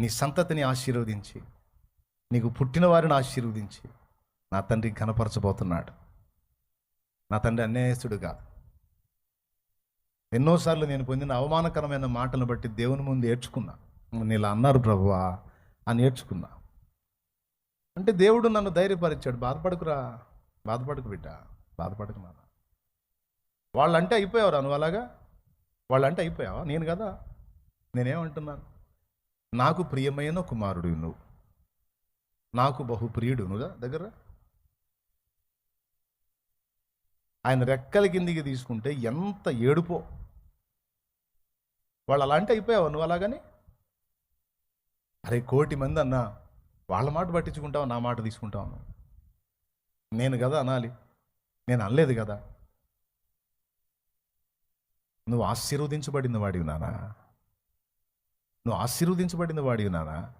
నీ సంతతిని ఆశీర్వదించి నీకు పుట్టిన వారిని ఆశీర్వదించి నా తండ్రి కనపరచబోతున్నాడు నా తండ్రి అన్యాయస్తుడు కాదు ఎన్నోసార్లు నేను పొందిన అవమానకరమైన మాటలను బట్టి దేవుని ముందు ఏడ్చుకున్నా. నీలా అన్నారు ప్రభువా అని ఏడ్చుకున్నా. అంటే దేవుడు నన్ను ధైర్యపరిచాడు. బాధపడకురా బాధపడకు బిడ్డ బాధపడకు నాన్న. వాళ్ళంటే అయిపోయావురా నువ్వు అలాగా? వాళ్ళంటే అయిపోయావా? నేను కదా? నేనేమంటున్నాను? నాకు ప్రియమైన కుమారుడు నువ్వు నాకు బహు ప్రియుడు నువ్వు దగ్గర. ఆయన రెక్కల కిందికి తీసుకుంటే ఎంత ఏడుపో. వాళ్ళు అలాంటి అయిపోయావా నువ్వు అలాగని? అరే కోటి మంది అన్నా వాళ్ళ మాట పట్టించుకుంటావు నా మాట తీసుకుంటావు నువ్వు. నేను కదా అనాలి. నేను అనలేదు కదా. నువ్వు ఆశీర్వదించబడిన వాడివి నానా. నువ్వు ఆశీర్వదించబడిన వాడివి నానా.